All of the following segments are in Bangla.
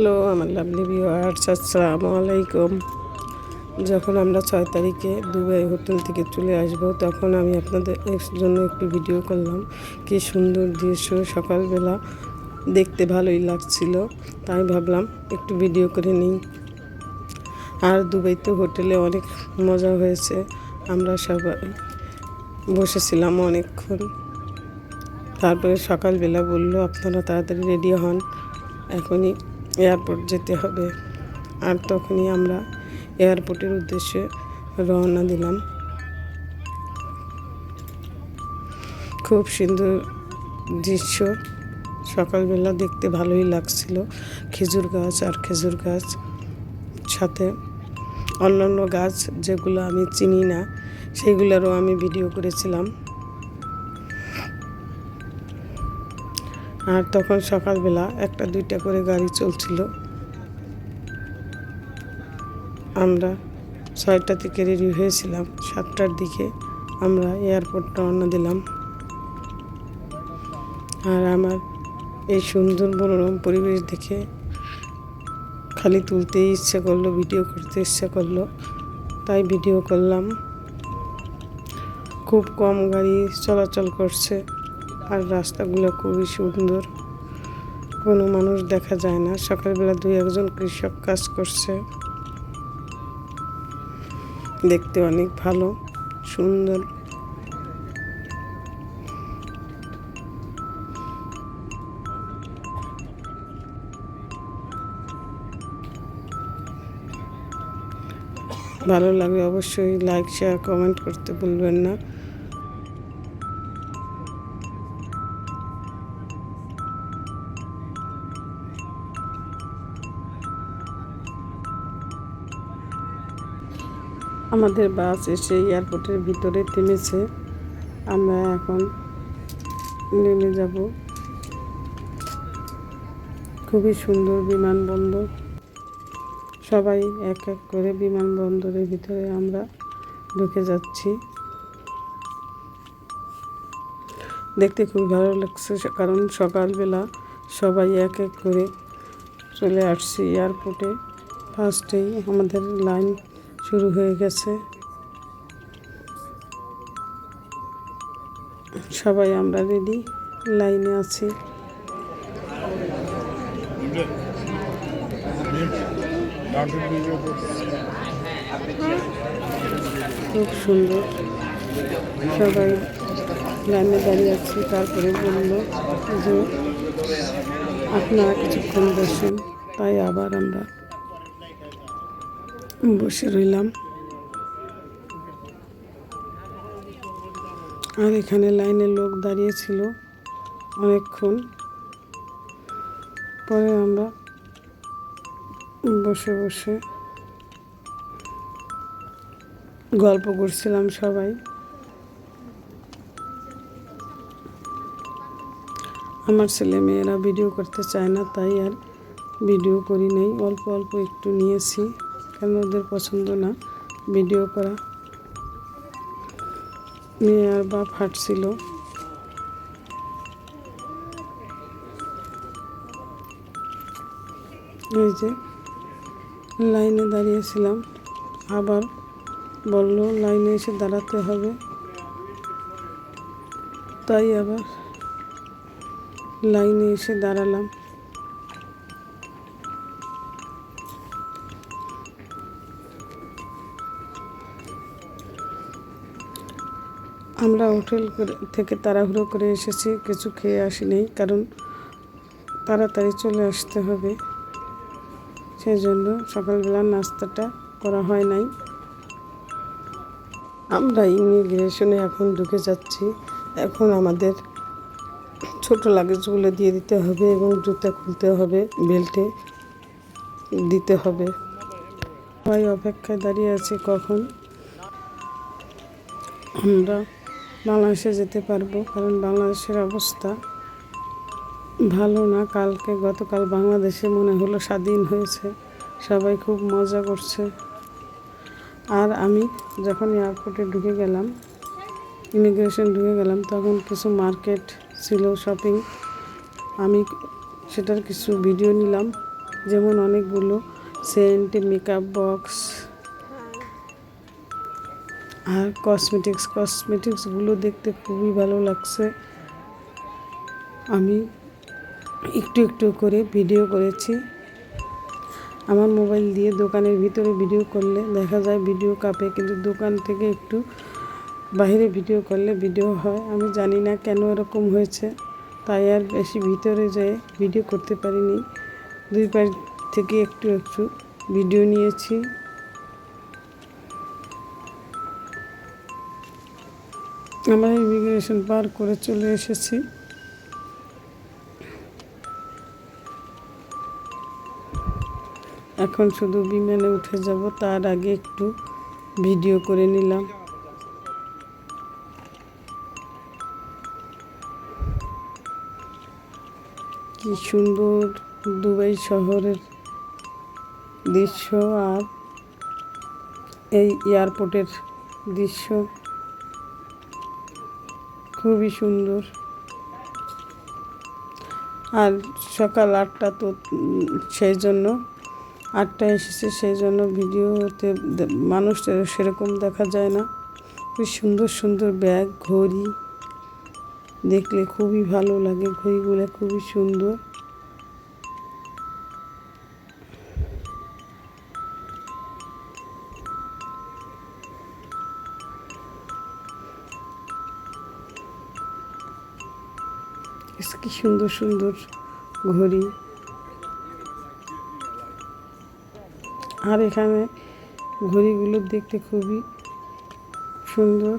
হ্যালো, আমার লাভলি ভিউয়ার্স আসসালামু আলাইকুম যখন আমরা ছয় তারিখে দুবাই হোটেল থেকে চলে আসব, তখন আমি আপনাদের জন্য একটু ভিডিও করলাম। কি সুন্দর দৃশ্য, সকালবেলা দেখতে ভালোই লাগছিল, তাই ভাবলাম একটু ভিডিও করে নিই। আর দুবাইতে হোটেলে অনেক মজা হয়েছে, আমরা সবাই বসেছিলাম অনেকক্ষণ। তারপরে সকালবেলা বলল, আপনারা তাড়াতাড়ি রেডি হন, এখনই এয়ারপোর্ট যেতে হবে। আর তখনই আমরা এয়ারপোর্টের উদ্দেশ্যে রওনা দিলাম। খুব সুন্দর দৃশ্য। সকালবেলা দেখতে ভালোই লাগছিল। খেজুর গাছ আর খেজুর গাছ সাথে অন্যান্য গাছ যেগুলো আমি চিনি না সেইগুলোরও আমি ভিডিও করেছিলাম। আর তখন সকালবেলা একটা দুইটা করে গাড়ি চলছিল। আমরা ছয়টা থেকে রেডি হয়েছিলাম, সাতটার দিকে আমরা এয়ারপোর্ট রওনা দিলাম। আর আমার এই সুন্দর মনোরম পরিবেশ দেখে খালি তুলতেই ইচ্ছে করল, ভিডিও করতে ইচ্ছে করল, তাই ভিডিও করলাম। খুব কম গাড়ি চলাচল করছে। আর রাস্তাগুলো খুবই সুন্দর। কোনো মানুষ দেখা যায় না। সকালবেলা দুই একজন কৃষক কাজ করছে। দেখতে অনেক ভালো, সুন্দর। ভালো লাগে অবশ্যই লাইক শেয়ার কমেন্ট করতে ভুলবেন না। আমাদের বাস এসে এয়ারপোর্টের ভিতরে থেমেছে। আমরা এখন নেমে যাব। খুবই সুন্দর বিমানবন্দর। সবাই এক এক করে বিমানবন্দরের ভিতরে আমরা ঢুকে যাচ্ছি। দেখতে খুব ভালো লাগছে, কারণ সকালবেলা সবাই এক এক করে চলে আসছি এয়ারপোর্টে। ফার্স্টেই আমাদের লাইন শুরু হয়ে গেছে। সবাই আমরা রেডি লাইনে আছি। খুব সুন্দর। সবাই লাইনে দাঁড়িয়ে আছি, তারপরে বলল যে, আপনারা কিছুক্ষণ বসুন। তাই আবার আমরা বসে রইলাম। আর এখানে লাইনে লোক দাঁড়িয়েছিল অনেকক্ষণ। পরে আমরা বসে বসে গল্প করছিলাম সবাই। আমার ছেলে মেয়েরা ভিডিও করতে চায় না, তাই আর ভিডিও করি নাই। অল্প অল্প একটু নিয়েছি। কেন ওদের পছন্দ না? ভিডিও করা। মেয়ে আর বাপ হাঁটছিল। এই যে, লাইনে দাঁড়িয়েছিলাম। আবার বলল, লাইনে এসে দাঁড়াতে হবে। তাই আবার লাইনে এসে দাঁড়ালাম। আমরা হোটেল থেকে তাড়াহুড়ো করে এসেছি, কিছু খেয়ে আসিনি, কারণ তাড়াতাড়ি চলে আসতে হবে। সেই জন্য সকালবেলা নাস্তাটা করা হয় নাই। আমরা ইমিগ্রেশনে এখন ঢুকে যাচ্ছি। এখন আমাদের ছোট লাগেজগুলো দিয়ে দিতে হবে এবং জুতা খুলতে হবে, বেল্টে দিতে হবে। সবাই অপেক্ষায় দাঁড়িয়ে আছে কখন? আমরা বাংলাদেশে যেতে পারব, কারণ বাংলাদেশের অবস্থা ভালো না। কালকে গতকাল বাংলাদেশে মনে হলো স্বাধীন হয়েছে। সবাই খুব মজা করছে। আর আমি যখন এয়ারপোর্টে ঢুকে গেলাম, ইমিগ্রেশন ঢুকে গেলাম, তখন কিছু মার্কেট ছিল, শপিং। আমি সেটার কিছু ভিডিও নিলাম, যেমন অনেকগুলো সেন্ট, মেকআপ বক্স আর কসমেটিক্স কসমেটিক্সগুলো দেখতে খুবই ভালো লাগছে। আমি একটু একটু করে ভিডিও করেছি। আমার মোবাইল দিয়ে দোকানের ভিতরে ভিডিও করলে দেখা যায় ভিডিও কাপে, কিন্তু দোকান থেকে একটু বাইরে ভিডিও করলে ভিডিও হয়। আমি জানি না কেন এরকম হয়েছে, তাই আর বেশি ভিতরে যেয়ে ভিডিও করতে পারিনি। দুই পাশ থেকে একটু একটু ভিডিও নিয়েছি। আমরা ইমিগ্রেশন পার করে চলে এসেছি। এখন শুধু বিমানে উঠে যাব, তার আগে একটু ভিডিও করে নিলাম। কি সুন্দর দুবাই শহরের দৃশ্য আর এই এয়ারপোর্টের দৃশ্য। খুবই সুন্দর। আর সকাল আটটা তো সেই জন্য, আটটা এসেছে সেই জন্য ভিডিওতে মানুষ সেরকম দেখা যায় না। খুব সুন্দর সুন্দর ব্যাগ, ঘড়ি, দেখলে খুবই ভালো লাগে, ঘড়িগুলো খুবই সুন্দর। সুন্দর সুন্দর ঘড়ি। আর এখানে ঘড়িগুলো দেখতে খুবই সুন্দর।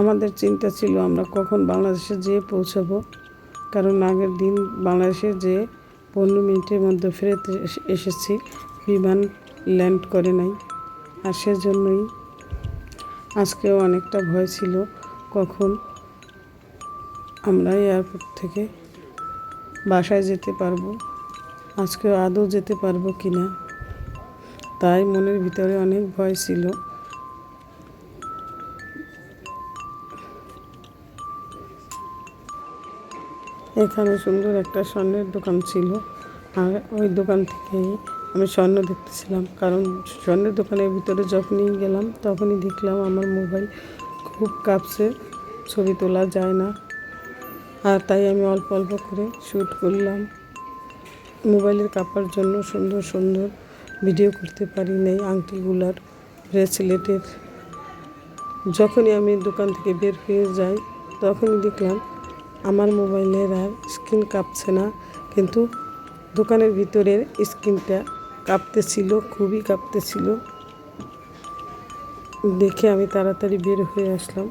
আমাদের চিন্তা ছিল আমরা কখন বাংলাদেশে যেয়ে পৌঁছাবো, কারণ আগের দিন বাংলাদেশে যে পনেরো মিনিটের মধ্যে ফেরত এসে- এসেছি। বিমান ল্যান্ড করে নাই। আর সেজন্যই আজকেও অনেকটা ভয় ছিল কখন আমরা এয়ারপোর্ট থেকে বাসায় যেতে পারব, আজকেও আদৌ যেতে পারব কি না তাই মনের ভিতরে অনেক ভয় ছিল। এখানে সুন্দর একটা স্বর্ণের দোকান ছিল। আর ওই দোকান থেকেই আমি স্বর্ণ দেখতেছিলাম। কারণ স্বর্ণের দোকানের ভিতরে যখনই গেলাম, তখনই দেখলাম আমার মোবাইল খুব কাঁপছে, ছবি তোলা যায় না। আর তাই আমি অল্প অল্প করে শ্যুট করলাম। মোবাইলের কাপার জন্য সুন্দর সুন্দর ভিডিও করতে পারি নাই আংটিগুলার ব্রেসলেটের যখনই আমি দোকান থেকে বের হয়ে যাই, তখনই দেখলাম আমার মোবাইলের আর স্ক্রিন কাঁপছে না, কিন্তু দোকানের ভিতরের স্ক্রিনটা কাঁপতেছিল, খুবই কাঁপতেছিল। দেখে আমি তাড়াতাড়ি বের হয়ে আসলাম।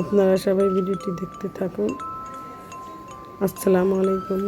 আপনারা সবাই ভিডিওটি দেখতে থাকুন। আসসালামু আলাইকুম।